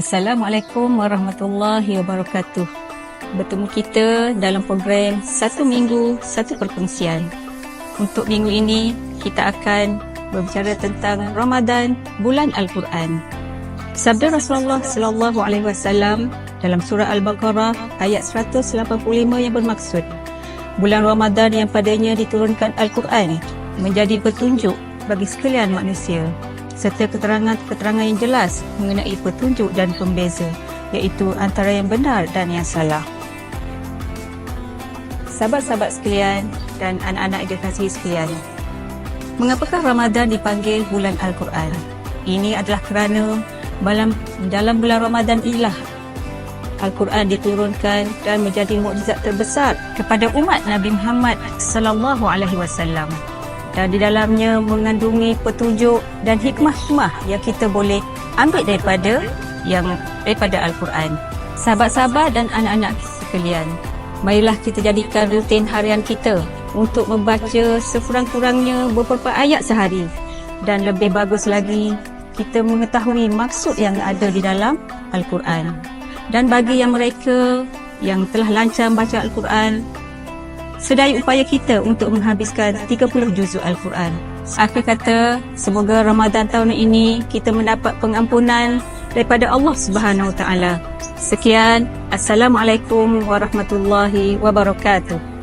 Assalamualaikum warahmatullahi wabarakatuh. Bertemu kita dalam program Satu Minggu Satu Perkongsian. Untuk minggu ini kita akan berbicara tentang Ramadan bulan Al-Quran. Sabda Rasulullah sallallahu alaihi wasallam dalam surah Al-Baqarah ayat 185 yang bermaksud bulan Ramadan yang padanya diturunkan Al-Quran menjadi petunjuk bagi sekalian manusia serta keterangan-keterangan yang jelas mengenai petunjuk dan pembeza iaitu antara yang benar dan yang salah. Sahabat-sahabat sekalian dan anak-anak dikasihi sekalian. Mengapakah Ramadan dipanggil bulan Al-Quran? Ini adalah kerana dalam, dalam bulan Ramadan inilah Al-Quran diturunkan dan menjadi mukjizat terbesar kepada umat Nabi Muhammad sallallahu alaihi wasallam. Dan di dalamnya mengandungi petunjuk dan hikmah-hikmah yang kita boleh ambil daripada yang daripada Al-Quran. Sahabat-sahabat dan anak-anak sekalian, marilah kita jadikan rutin harian kita untuk membaca sekurang-kurangnya beberapa ayat sehari. Dan lebih bagus lagi, kita mengetahui maksud yang ada di dalam Al-Quran. Dan bagi yang mereka yang telah lancar baca Al-Quran, sedaya upaya kita untuk menghabiskan 30 juzuk Al-Quran. Akhir kata, semoga Ramadan tahun ini kita mendapat pengampunan daripada Allah Subhanahu Wa Taala. Sekian, Assalamualaikum warahmatullahi wabarakatuh.